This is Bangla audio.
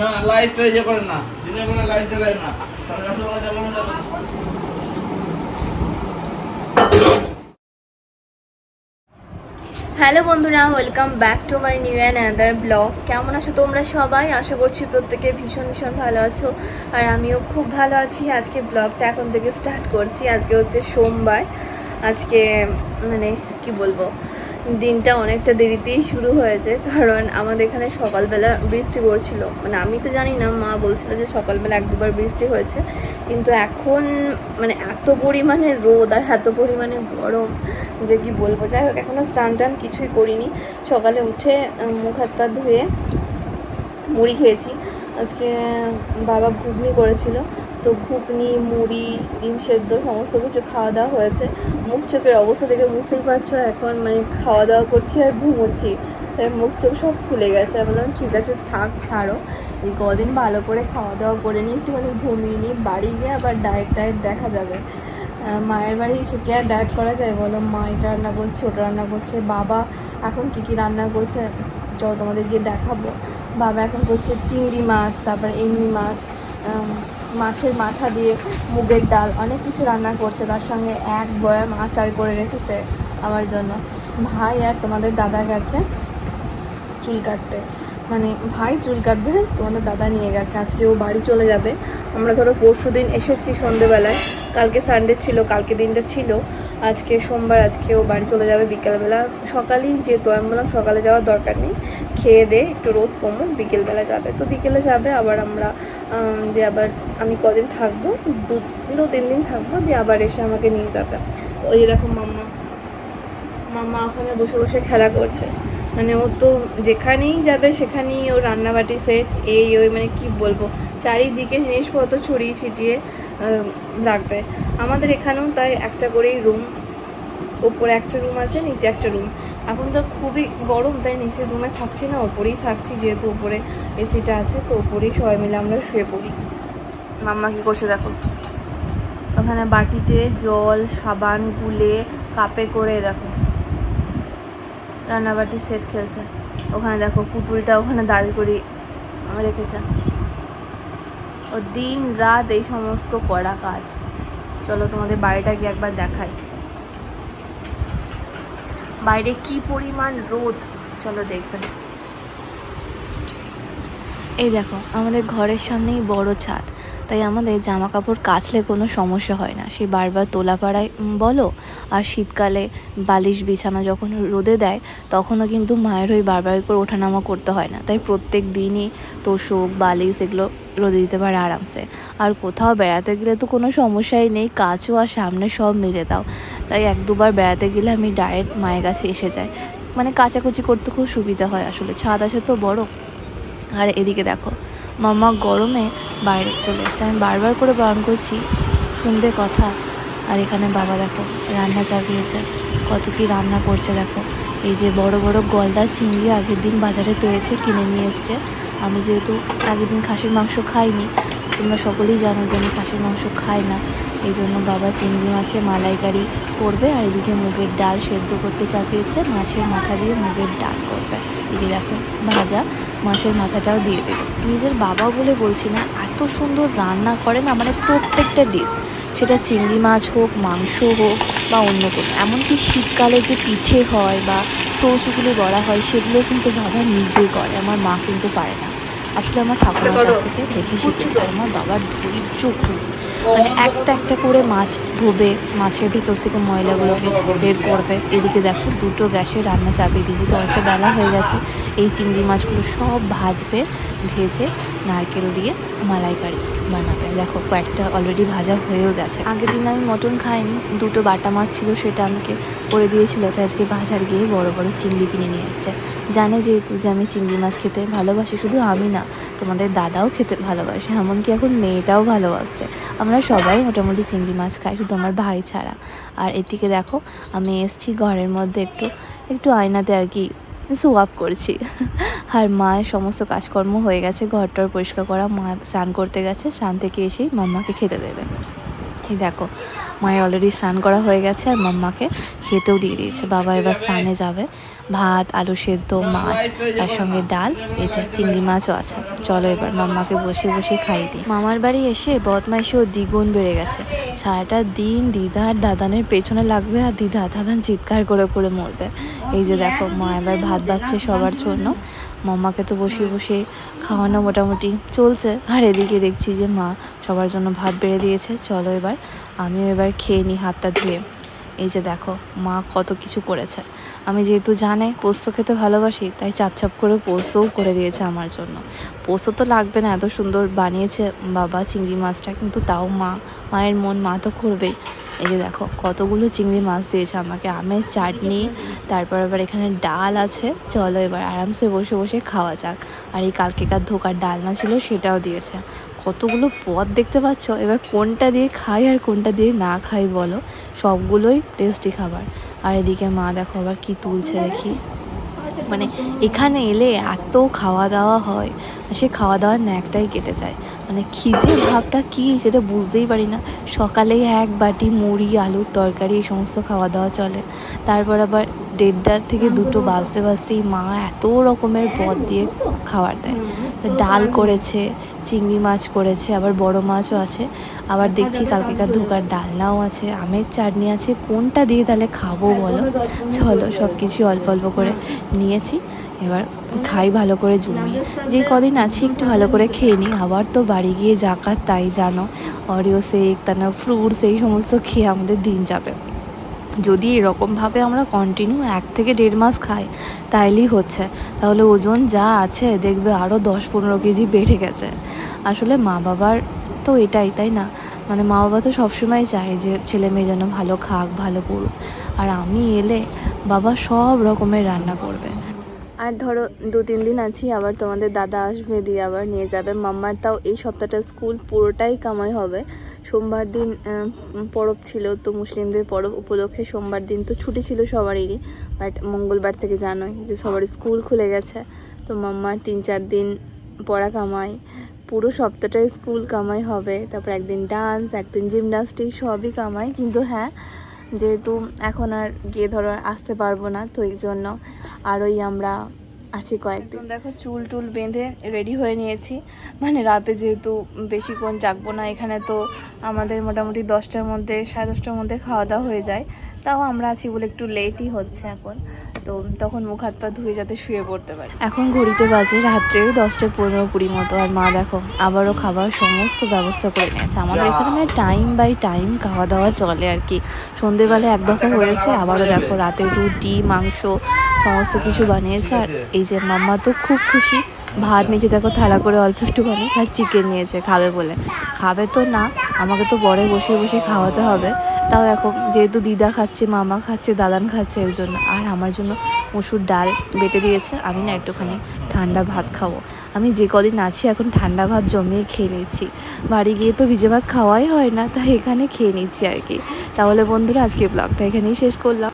না ইয়ে করেন না। দিনের বেলা লাইট জ্বালায় না। সাড়ে দশটা বেলা জ্বালানো যাবে না। হ্যালো বন্ধুরা welcome back to my new and blog কেমন আছো তোমরা সবাই? আশা করছি প্রত্যেকে ভীষণ ভীষণ ভালো আছো। আর আমিও খুব ভালো আছি। আজকে ব্লগটা এখন থেকে স্টার্ট করছি। আজকে হচ্ছে সোমবার। আজকে মানে কি বলব? দিনটা অনেকটা দেরিতেই শুরু হয়েছে, কারণ আমাদের এখানে সকালবেলা বৃষ্টি পড়ছিল। মানে আমি তো জানি না, মা বলছিল যে সকালবেলা এক দুবার বৃষ্টি হয়েছে, কিন্তু এখন মানে এত পরিমাণে রোদ আর এত পরিমাণে গরম যে কি বলব। যাই হোক এখনও স্নান টান কিছুই করিনি। সকালে উঠে মুখ হাত পা ধুয়ে মুড়ি খেয়েছি। আজকে, বাবা ঘুগনি করেছিল। তো ঘুগনি, মুড়ি, ডিম সেদ্ধ, সমস্ত কিছু খাওয়া দাওয়া হয়েছে। মুখ চোখের অবস্থা দেখে বুঝতেই পারছ, এখন মানে খাওয়া দাওয়া করছি আর ঘুমোচ্ছি। তাই মুখ চোখ সব ফুলে গেছে। বললাম, ঠিক আছে, থাক, ছাড়ো। এই কদিন ভালো করে খাওয়া দাওয়া করে নিই একটুখানি ঘুমিয়ে নিই বাড়ি গিয়ে আবার ডায়েট টায়েট দেখা যাবে। মায়ের বাড়ি এসে কি আর ডায়েট করা যায় বলো? মা এটা রান্না করছে, ওটা রান্না করছে, বাবা এখন কী কী রান্না করছে? চলো তোমাদের গিয়ে দেখাবো। বাবা এখন করছে চিংড়ি মাছ, তারপর এমনি মাছ মাছের মাথা দিয়ে মুগের ডাল, অনেক কিছু রান্না করছে। তার সঙ্গে এক বয়াম আচার করে রেখেছে আমার জন্য। ভাই আর তোমাদের দাদা গেছে চুল কাটতে। মানে ভাই চুল কাটবে, তোমাদের দাদা নিয়ে গেছে। আজকে ও বাড়ি চলে যাবে। আমরা ধরো পরশু দিন এসেছি সন্ধেবেলায়। কালকে সানডে ছিল, কালকে দিনটা ছিল। আজকে সোমবার, আজকে ও বাড়ি চলে যাবে বিকেলবেলা। সকালেই যেহেতু আমি বললাম সকালে যাওয়ার দরকার নেই। খেয়ে দে একটু রোদ কমুক বিকেলবেলা যাবে। তো বিকেলে যাবে আবার আমরা আম, দিয়ে আবার আমি কদিন থাকব? দু দু তিন দিন থাকব দিয়ে আবার এসে আমাকে নিয়ে যাবে। ওই যে দেখো মাম্মা মাম্মা ওখানে বসে বসে খেলা করছে। মানে ও তো যেখানেই যাবে সেখানেই ও রান্নাবাটি সেট এই ওই মানে কি বলব? চারিদিকে জিনিসপত্র ছড়িয়ে ছিটিয়ে রাখবে। আমাদের এখানেও তাই একটা করেই রুম ওপরে একটা রুম আছে নিচে একটা রুম এখন তো খুবই গরম, তাই নিচের রুমে থাকছি না, ওপরেই থাকছি, যেহেতু ওপরে এসিটা আছে, তো ওপরেই সবাই মিলে আমরা শুয়ে পড়ি। মাম্মা কি করছে দেখো? ওখানে বাটিতে জল, সাবান, গুলে, কাপে করে দেখো। রান্নাবাটি সেট খেলছে। ওখানে দেখো, পুতুলটা ওখানে দাঁড়িয়ে করি রেখেছে। ও দিন রাত এই সমস্ত করা কাজ। চলো তোমাদের বাড়িটা গিয়ে একবার দেখাই। বাইরে কি পরিমাণ রোদ? চলো দেখবেন এই দেখো আমাদের ঘরের সামনেই বড় ছাদ। তাই আমাদের জামা কাপড় কাচলে কোনো সমস্যা হয় না। সেই বারবার তোলাপাড়ায় উম, বলো? আর শীতকালে বালিশ বিছানা যখন রোদে দেয় তখনও কিন্তু মায়ের ওই বারবার করে ওঠানামা করতে হয় না। তাই প্রত্যেক দিনই তোষক বালিশ এগুলো রোদে দিতে পারে আরামসে। আর কোথাও বেড়াতে গেলে তো কোনো সমস্যাই নেই। কাচও আর সামনে সব মিলে দাও। তাই এক দুবার বেড়াতে গেলে আমি ডাইরেক্ট মায়ের কাছে এসে যাই। মানে কাচাকুচি করতে খুব সুবিধা হয় আসলে, ছাদ আছে তো বড়। আর এদিকে দেখো মামা গরমে বাইরে চলে এসছে। আমি বারবার করে বারণ করছি, শুনবে কথা। আর এখানে বাবা দেখো, রান্না চাপিয়েছে। কত কি রান্না করছে দেখো। এই যে বড় বড় গলদা চিংড়ি আগের দিন বাজারে পেয়েছে, কিনে নিয়ে এসছে। আমি যেহেতু আগের দিন খাসির মাংস খাইনি, তোমরা সকলেই জানো যে আমি খাসির মাংস খাই না। এই জন্য বাবা চিংড়ি মাছে মালাইকারি করবে আর এদিকে মুগের ডাল সেদ্ধ করতে চাপিয়েছে। মাছের মাথা দিয়ে মুগের ডাল করবে। এই যে দেখো, ভাজা মাছের মাথাটাও দিয়ে দেবে। নিজের বাবা বলে বলছি না, এত সুন্দর রান্না করে না মানে প্রত্যেকটা ডিশ সেটা চিংড়ি মাছ হোক, মাংস হোক বা অন্য কোনো। এমনকি শীতকালে যে পিঠে হয় বা চৌচুগুলি বড়া হয়, সেগুলো কিন্তু বাবা নিজে করে, আমার মা কিন্তু পারে না। আসলে আমার ঠাকুমার কাছ থেকে দেখে শিখেছি আর আমার বাবার ধৈর্য খুব। মানে একটা একটা করে মাছ ধোবে মাছের ভিতর থেকে ময়লাগুলোকে বের করবে। এদিকে দেখো দুটো গ্যাসে রান্না চাপিয়ে দিয়েছি। তো অনেকটা বেলা হয়ে গেছে। এই চিংড়ি মাছগুলো সব ভাজবে ভেজে নারকেল দিয়ে মালাইকারি বানাতে। দেখো, কয়েকটা অলরেডি ভাজা হয়েও গেছে। আগের দিন আমি মটন খাইনি, দুটো বাটা মাছ ছিল সেটা আমাকে করে দিয়েছিল, তাই আজকে বাজার গিয়ে বড় বড় চিংড়ি কিনে নিয়ে এসছে। জানে যেহেতু যে আমি চিংড়ি মাছ খেতে ভালোবাসি, শুধু আমি না, তোমাদের দাদাও খেতে ভালোবাসে, এমনকি এখন মেয়েটাও ভালোবাসছে। আমরা সবাই মোটামুটি চিংড়ি মাছ খাই, শুধু আমার ভাই ছাড়া। আর এদিকে দেখো, আমি এসছি ঘরের মধ্যে একটু একটু আয়নাতে আর কি সোয়াপ করছি। আর মায়ের সমস্ত কাজকর্ম হয়ে গেছে ঘরটর পরিষ্কার করা। মা স্নান করতে গেছে, স্নান থেকে এসেই মাম্মাকে খেতে দেবে। এই দেখো, মায়ের অলরেডি স্নান করা হয়ে গেছে আর মাম্মাকে খেতেও দিয়ে দিয়েছে। বাবা এবার স্নানে যাবে। ভাত আলু সেদ্ধ মাছ তার সঙ্গে ডাল এই যে চিংড়ি মাছও আছে। চলো এবার মাম্মাকে বসে বসে খাইয়ে দিই। মামার বাড়ি এসে বদমাইশেও দ্বিগুণ বেড়ে গেছে। সারাটা দিন দিদা আর দাদানের পেছনে লাগবে আর দিদা দাদান চিৎকার করে করে মরবে। এই যে দেখো মা এবার ভাত বাচ্ছে সবার জন্য। মাম্মাকে তো বসিয়ে বসে খাওয়ানো মোটামুটি চলছে। আর এদিকে দেখছি যে মা সবার জন্য ভাত বেড়ে দিয়েছে। চলো এবার আমিও এবার খেয়ে নিই হাতটা ধুয়ে। এই যে দেখো, মা কত কিছু করেছে। আমি যেহেতু জানে, পোস্ত খেতে ভালোবাসি, তাই চাপ চাপ করে পোস্তও করে দিয়েছে আমার জন্য। পোস্ত তো লাগবে না, এত সুন্দর বানিয়েছে বাবা চিংড়ি মাছটা, কিন্তু তাও মা, মায়ের মন মা তো করবেই। এই যে দেখো, কতগুলো চিংড়ি মাছ দিয়েছে আমাকে, আমের চাটনি, তারপর আবার এখানে ডাল আছে। চলো এবার আরামসে বসে বসে খাওয়া যাক। আর এই কালকেকার ধোকার ডালনা ছিল, সেটাও দিয়েছে। কতগুলো পদ দেখতে পাচ্ছ? এবার কোনটা দিয়ে খাই আর কোনটা দিয়ে না খাই বলো। সবগুলোই টেস্টি খাবার। আর এদিকে মা দেখো আবার কি তুলছে দেখি। মানে এখানে এলে এত খাওয়া দাওয়া হয়, সে খাওয়া দাওয়ার ন্যাকটাই কেটে যায়। মানে খিদে ভাবটা কি সেটা বুঝতেই পারি না। সকালে এক বাটি মুড়ি, আলুর তরকারি, এই সমস্ত খাওয়া দাওয়া চলে। তারপর আবার দেড়টার থেকে দুটো বাজতে বাজতেই মা এত রকমের পদ দিয়ে খাবার দেয়। ডাল করেছে, চিংড়ি মাছ করেছে, আবার বড় মাছও আছে। আবার দেখছি কালকেকার ধোকার ডালনাও আছে, আমের চাটনি আছে, কোনটা দিয়ে তাহলে খাব বলো? চলো সব কিছু অল্প অল্প করে নিয়েছি, এবার খাই ভালো করে জমি যে কদিন আছি একটু ভালো করে খেয়ে নিই, আবার তো বাড়ি গিয়ে যাকাত তাই জানো অরিও শেক তানা ফ্রুটস এই সমস্ত খেয়ে আমাদের দিন যাবে। যদি এরকমভাবে আমরা কন্টিনিউ এক থেকে দেড় মাস খাই, তাইলেই হচ্ছে। তাহলে ওজন যা আছে দেখবে আরও দশ পনেরো কেজি বেড়ে গেছে। আসলে মা বাবার তো এটাই, তাই না? মানে মা বাবা তো সবসময় চায় যে ছেলে মেয়ে যেন ভালো খাক, ভালো পড়ুক। আর আমি এলে বাবা সব রকমের রান্না করবে। আর ধরো দু তিন দিন আছি, আবার তোমাদের দাদা আসবে, দিয়ে আবার নিয়ে যাবে। মাম্মার তাও এই সপ্তাহটা স্কুল পুরোটাই কামাই হবে। সোমবার দিন পরব ছিল তো মুসলিমদের পরব উপলক্ষে সোমবার দিন তো ছুটি ছিল সবারই বাট মঙ্গলবার থেকে জানোই যে সবার স্কুল খুলে গেছে, তো মাম্মার তিন চার দিন পড়া কামাই, পুরো সপ্তাহটাই স্কুল কামাই হবে, তারপর একদিন ডান্স একদিন জিমনাস্টিক সবই কামাই, কিন্তু হ্যাঁ যেহেতু এখন আর গিয়ে ধরো আসতে পারব না, তো এই জন্য আরোই আমরা আছি কয়েকদিন। দেখো চুল টুল বেঁধে রেডি হয়ে নিয়েছি। মানে রাতে যেহেতু বেশিক্ষণ জাগবো না এখানে তো আমাদের মোটামুটি দশটার মধ্যে সাড়ে দশটার মধ্যে খাওয়া দাওয়া হয়ে যায়। তাও আমরা আছি বলে একটু লেটই হচ্ছে এখন। তো তখন মুখ হাত পা ধুয়ে যাতে শুয়ে পড়তে পারি। এখন ঘড়িতে বাজে রাত্রে দশটা পনেরো কুড়ি মতো আর মা দেখো আবারও খাবার সমস্ত ব্যবস্থা করে নিয়েছে। আমাদের এখানে মানে টাইম বাই টাইম খাওয়া দাওয়া চলে আর কি। সন্ধেবেলা এক দফা হয়েছে আবারও দেখো রাতে রুটি মাংস সমস্ত কিছু বানিয়েছে। আর এই যে মাম্মা তো খুব খুশি। ভাত নিচে দেখো, থালা করে অল্প একটুখানি আর চিকেন নিয়েছে, খাবে বলে। খাবে তো না, আমাকে তো বরে বসে বসে খাওয়াতে হবে। তাও এখন যেহেতু দিদা খাচ্ছে, মামা খাচ্ছে দাদান খাচ্ছে, এর জন্য। আর আমার জন্য মসুর ডাল বেটে দিয়েছে। আমি না একটুখানি ঠান্ডা ভাত খাব। আমি যে কদিন আছি, এখন ঠান্ডা ভাত জমিয়ে খেয়ে নিচ্ছি বাড়ি গিয়ে তো ভিজে ভাত খাওয়াই হয় না, তাই এখানে খেয়ে নিচ্ছি আর কি। তাহলে বন্ধুরা আজকে ব্লগটা এখানেই শেষ করলাম।